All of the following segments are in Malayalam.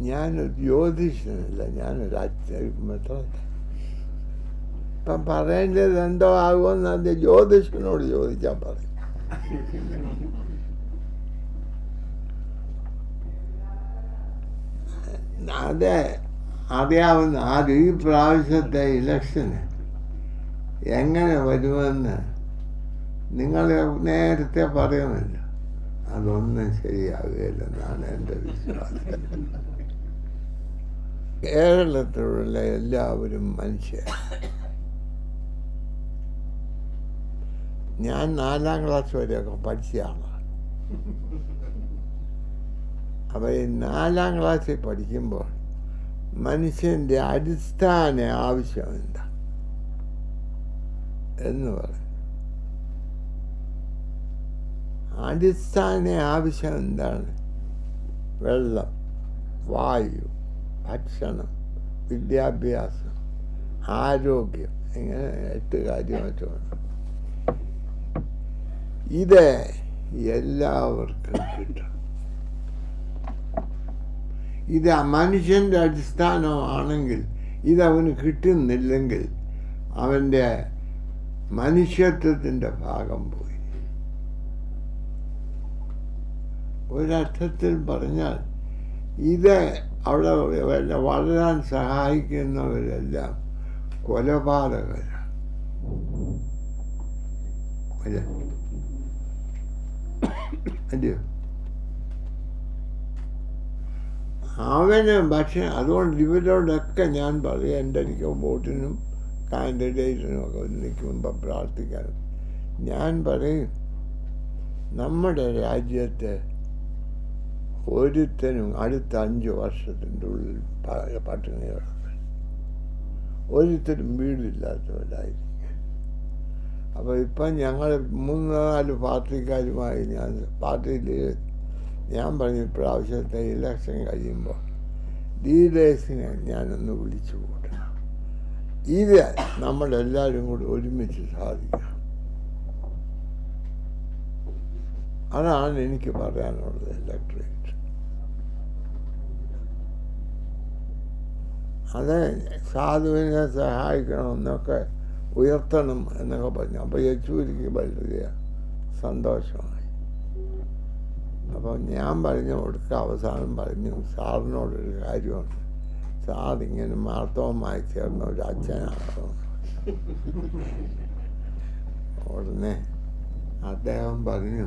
ഞാനൊരു ജ്യോതിഷനല്ല ഞാനൊരു അച്ഛ ഇപ്പം പറയേണ്ടത് എന്തോ ആകുമെന്ന് അത് ജ്യോതിഷനോട് ചോദിച്ചാൽ പറയും അതെ അറിയാവുന്ന ആദ്യം ഈ പ്രാവശ്യത്തെ ഇലക്ഷന് എങ്ങനെ വരുമെന്ന് നിങ്ങൾ നേരത്തെ പറയുമല്ലോ അതൊന്നും ശരിയാകുകയില്ലെന്നാണ് എന്റെ വിശ്വാസം കേരളത്തിലുള്ള എല്ലാവരും മനുഷ്യർ. ഞാൻ നാലാം ക്ലാസ് വരെയൊക്കെ പഠിച്ച ആളാണ്. അപ്പോൾ ഈ നാലാം ക്ലാസ്സിൽ പഠിക്കുമ്പോൾ മനുഷ്യന്റെ അടിസ്ഥാന ആവശ്യം എന്താ? എന്ന് പറയും. അടിസ്ഥാന ആവശ്യം എന്താണ്? വെള്ളം വായു ഭക്ഷണം വിദ്യാഭ്യാസം ആരോഗ്യം ഇങ്ങനെ എട്ട് കാര്യമായിട്ട് ഇത് എല്ലാവർക്കും കിട്ടും ഇത് മനുഷ്യന്റെ അടിസ്ഥാനമാണെങ്കിൽ ഇതവന് കിട്ടുന്നില്ലെങ്കിൽ അവന്റെ മനുഷ്യത്വത്തിന്റെ ഭാഗം പോയി. ഒരർത്ഥത്തിൽ പറഞ്ഞാൽ ഇത് അവിടെ പിന്നെ വളരാൻ സഹായിക്കുന്നവരെല്ലാം കൊലപാതകരാണ്. അവന് പക്ഷെ അതുകൊണ്ട് ഇവരോടൊക്കെ ഞാൻ പറയും എന്റെ എനിക്ക് വോട്ടിനും കാൻഡിഡേറ്റിനും ഒക്കെ നിൽക്കുമ്പോൾ പ്രാർത്ഥിക്കാനും ഞാൻ പറയും നമ്മുടെ രാജ്യത്ത് ഒരുത്തനും അടുത്ത അഞ്ച് വർഷത്തിന്റെ ഉള്ളിൽ പട്ടിണി കിടക്കും ഒരുത്തരും വീടില്ലാത്തവരായിരിക്കും. അപ്പോൾ ഇപ്പം ഞങ്ങൾ മൂന്ന് നാല് പാർട്ടിക്കാരുമായി ഞാൻ പാർട്ടിയിൽ ഞാൻ പറഞ്ഞു ഇപ്രാവശ്യത്തെ ഇലക്ഷൻ കഴിയുമ്പോൾ ലീഡേഴ്സിനെ ഞാനൊന്ന് വിളിച്ചു കൂട്ടണം. ഇത് നമ്മളെല്ലാവരും കൂടി ഒരുമിച്ച് സാധിക്കണം. അതാണ് എനിക്ക് പറയാനുള്ളത് ഇലക്ട്രേറ്റ് അത് സാധുവിനെ സഹായിക്കണമെന്നൊക്കെ ഉയർത്തണം എന്നൊക്കെ പറഞ്ഞു. അപ്പോൾ യെച്ചൂരിക്ക് വളരെ സന്തോഷമായി. അപ്പോൾ ഞാൻ പറഞ്ഞു കൊടുക്ക അവസാനം പറഞ്ഞു സാറിനോടൊരു കാര്യമുണ്ട്. സാർ ഇങ്ങനെ മാർത്തവുമായി ചേർന്ന ഒരു അച്ഛനാണോ ഉടനെ അദ്ദേഹം പറഞ്ഞു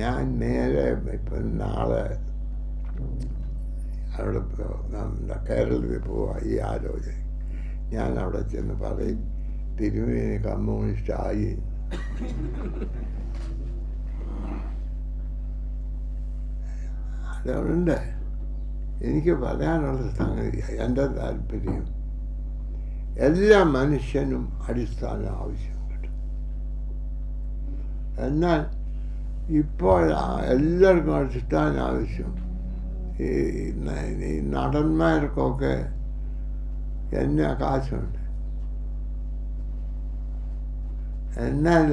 ഞാൻ നേരെ ഇപ്പം നാളെ അവിടെ നമ്മുടെ കേരളത്തിൽ പോവാ ഈ ആലോചന. ഞാൻ അവിടെ ചെന്ന് പറയും തിരുമേനി കമ്മ്യൂണിസ്റ്റ് ആയി അതുകൊണ്ട് എനിക്ക് പറയാനുള്ള സംഗതി എന്റെ താല്പര്യം എല്ലാ മനുഷ്യനും അടിസ്ഥാന ആവശ്യമുണ്ട് എന്നാൽ ഇപ്പോൾ എല്ലാവർക്കും അടിസ്ഥാന ആവശ്യം ഈ നടന്മാർക്കൊക്കെ എന്നെ കാശുണ്ട്? എന്നാൽ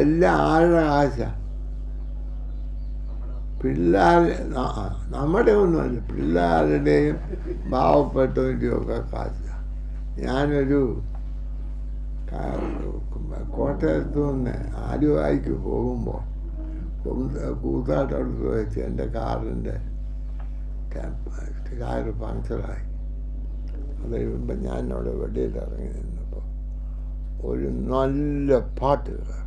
എല്ലാ ആളുടെ കാശാണ് പിള്ളേർ നമ്മുടെ ഒന്നുമല്ല പിള്ളേരുടെയും പാവപ്പെട്ടവന്റെയും ഒക്കെ കാശ. ഞാനൊരു കോട്ടയത്ത് നിന്ന് ആലുവായിക്ക് പോകുമ്പോൾ കൂത്താട്ടടുത്ത് വെച്ച് എന്റെ കാറിന്റെ കാറ് പങ്ക്ചറായി അത് കഴിയുമ്പോൾ ഞാൻ അവിടെ വെളിയിൽ ഇറങ്ങി നിന്നപ്പോൾ ഒരു നല്ല പാട്ട് കേൾക്കും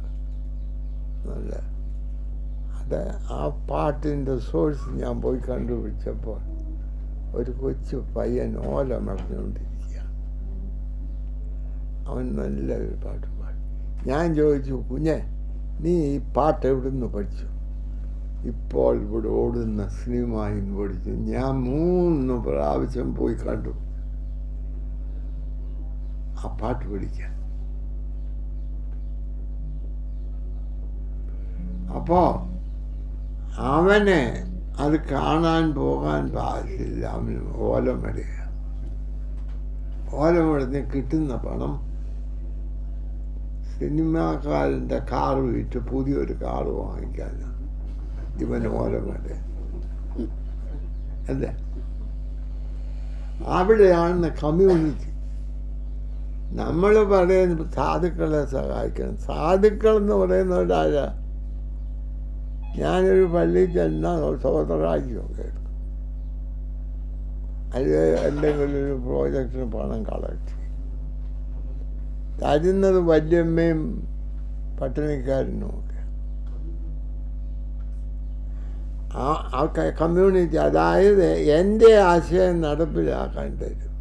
നല്ല. അത് ആ പാട്ടിന്റെ സോഴ്സ് ഞാൻ പോയി കണ്ടുപിടിച്ചപ്പോൾ ഒരു കൊച്ചു പയ്യൻ ഓല മറന്നുകൊണ്ടിരിക്കുക അവൻ നല്ല ഒരു പാട്ട് പാടി. ഞാൻ ചോദിച്ചു കുഞ്ഞെ നീ ഈ പാട്ട് എവിടെ നിന്ന് പഠിച്ചു? ഇപ്പോൾ ഇവിടെ ഓടുന്ന സിനിമയിൽ പഠിച്ചു ഞാൻ മൂന്ന് പ്രാവശ്യം പോയി കണ്ടു. ആ പാട്ട് പഠിക്കാൻ. അപ്പോ അവനെ അത് കാണാൻ പോകാൻ പാടില്ല. അവന് ഓലമടുക ഓലമടുന്ന് കിട്ടുന്ന പണം സിനിമാക്കാരന്റെ കാറ് വിറ്റ് പുതിയൊരു കാറ് വാങ്ങിക്കാനാണ് ഓലമട അല്ലേ? അവിടെയാണ് കമ്മ്യൂണിറ്റി. നമ്മൾ പറയുന്ന സാധുക്കളെ സഹായിക്കണം. സാധുക്കൾ എന്ന് പറയുന്ന ഒരാളാ ഞാനൊരു പള്ളിയിൽ ചെന്നാൽ സ്വതന്ത്രരാജ്യമൊക്കെ. കേൾക്കും അത് എന്തെങ്കിലും ഒരു പ്രോജക്റ്റിന് പണം കളക്ട്. തരുന്നത് വല്യമ്മയും പട്ടിണിക്കാരനും ഒക്കെ ആ ആ കമ്മ്യൂണിറ്റി അതായത് എന്റെ ആശയം നടപ്പിലാക്കാൻ തരും.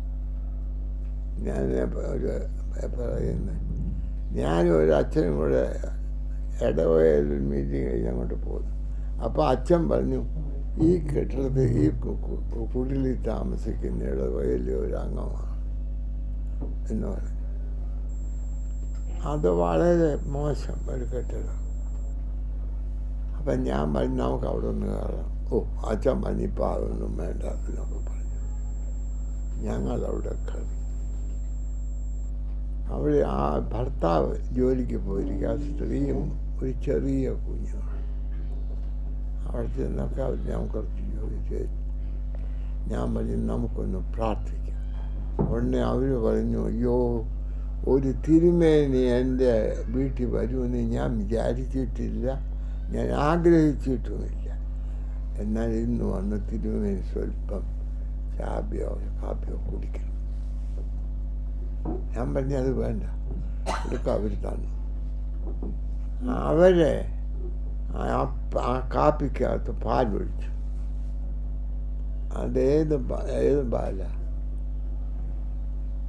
ഞാൻ ഒരു പറയുന്നത് ഞാനും ഒരു അച്ഛനും കൂടെ ഇടവകയിൽ മീറ്റിംഗ് കഴിഞ്ഞ് അങ്ങോട്ട് പോകുന്നു അപ്പോൾ അച്ഛൻ പറഞ്ഞു ഈ കെട്ടിടത്തിൽ ഈ കുടിലിൽ താമസിക്കുന്ന ഇടവകയിലെ ഒരു അംഗമാണ്. എന്ന് പറഞ്ഞു. അത് വളരെ മോശം ഒരു കെട്ടിടം. അപ്പം ഞാൻ പറഞ്ഞു നമുക്ക് അവിടെ ഒന്ന് കയറാം. ഓ അച്ഛൻ പറഞ്ഞിപ്പോൾ അതൊന്നും വേണ്ട എന്നൊക്കെ പറഞ്ഞു. ഞങ്ങളവിടെ കയറി. അവിടെ ആ ഭർത്താവ് ജോലിക്ക് പോയിരിക്കുക. ആ സ്ത്രീയും ഒരു ചെറിയ കുഞ്ഞുമാണ്. അവിടെ ചെന്നൊക്കെ അവർ ഞാൻ കുറച്ച് ചോദിച്ചു ഞാൻ പറഞ്ഞു നമുക്കൊന്ന് പ്രാർത്ഥിക്കാം. ഉടനെ അവർ പറഞ്ഞു അയ്യോ ഒരു തിരുമേനി എന്റെ വീട്ടിൽ വരുമെന്ന് ഞാൻ വിചാരിച്ചിട്ടില്ല. ഞാൻ ആഗ്രഹിച്ചിട്ടുമില്ല. എന്നാൽ ഇന്ന് വന്ന് തിരുമേനി സ്വല്പം ചാബിയോ കാപ്പിയോ കുടിക്കണം. ഞാൻ പറഞ്ഞത് വേണ്ട. ഇതൊക്കെ അവർ തന്നു. അവരെ ആ കാപ്പിക്കകത്ത് പാലൊഴിച്ചു. അതേത് ഏത് പാല?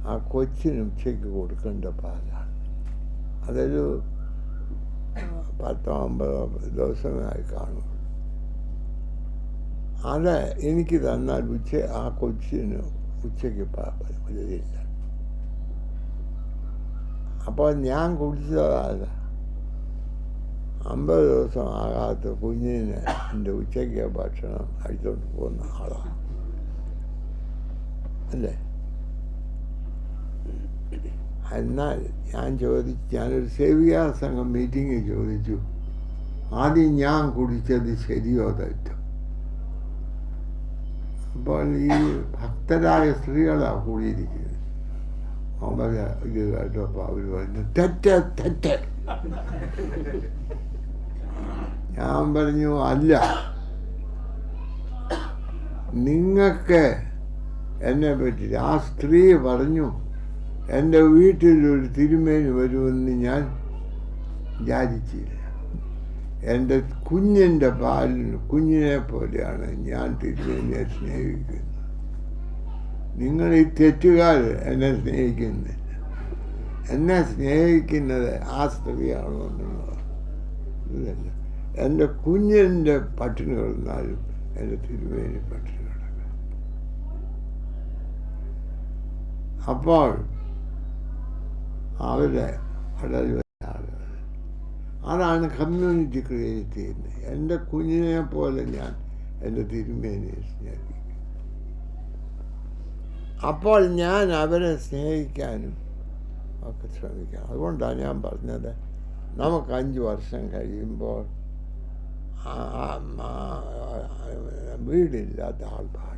ആ കൊച്ചിന് ഉച്ചയ്ക്ക് കൊടുക്കേണ്ട പാലാണ്. അതൊരു പത്തോ അമ്പതോ ദിവസമായി കാണും. അത് എനിക്ക് തന്നാൽ ഉച്ച ആ കൊച്ചിന് ഉച്ചയ്ക്ക് ഇതില്ല അപ്പോൾ ഞാൻ കുടിച്ചതാണ് അമ്പത് ദിവസം ആകാത്ത കുഞ്ഞിന് എന്റെ ഉച്ചയ്ക്ക് ഭക്ഷണം അടിച്ചോണ്ട് പോകുന്ന ആളാണ് അല്ലേ? എന്നാൽ ഞാൻ ചോദിച്ചു ഞാനൊരു സേവികാ സംഘം മീറ്റിങ്ങിൽ ചോദിച്ചു. ആദ്യം ഞാൻ കുടിച്ചത് ശരിയോ തെറ്റോ? അപ്പോൾ ഈ ഭക്തരായ സ്ത്രീകളാണ് കൂടിയിരിക്കുന്നത്. അവരെ ഇത് കേട്ടപ്പോൾ അവർ പറഞ്ഞു തെറ്റ് തെറ്റ്. ഞാൻ പറഞ്ഞു അല്ല. നിങ്ങൾക്ക് എന്നെ പറ്റി ആ സ്ത്രീ പറഞ്ഞു എന്റെ വീട്ടിലൊരു തിരുമേനി വരുമെന്ന് ഞാൻ വിചാരിച്ചില്ല. എന്റെ കുഞ്ഞിന്റെ പാലിന് കുഞ്ഞിനെ പോലെയാണ് ഞാൻ തിരുമേനിയെ സ്നേഹിക്കുന്നത്. നിങ്ങൾ ഈ തെറ്റുകാർ എന്നെ സ്നേഹിക്കുന്നില്ല. എന്നെ സ്നേഹിക്കുന്നത് ആ സ്ത്രീയാണോ എന്നുള്ളത് ഇതല്ല. എന്റെ കുഞ്ഞിന്റെ പട്ടിണി കിടന്നാലും എന്റെ തിരുമേനി പട്ടിണി കിടക്കുക അപ്പോൾ അവരെ വളരെ വലിയ ആളുകൾ അതാണ് കമ്മ്യൂണിറ്റി ക്രിയേറ്റ് ചെയ്യുന്നത്. എന്റെ കുഞ്ഞിനെ പോലെ ഞാൻ എന്റെ തിരുമേനിയെ സ്നേഹിക്കും. അപ്പോൾ ഞാൻ അവരെ സ്നേഹിക്കാനും ഒക്കെ ശ്രമിക്കാം. അതുകൊണ്ടാണ് ഞാൻ പറഞ്ഞത് നമുക്ക് അഞ്ച് വർഷം കഴിയുമ്പോൾ വീടില്ലാത്ത ആൾക്കാർ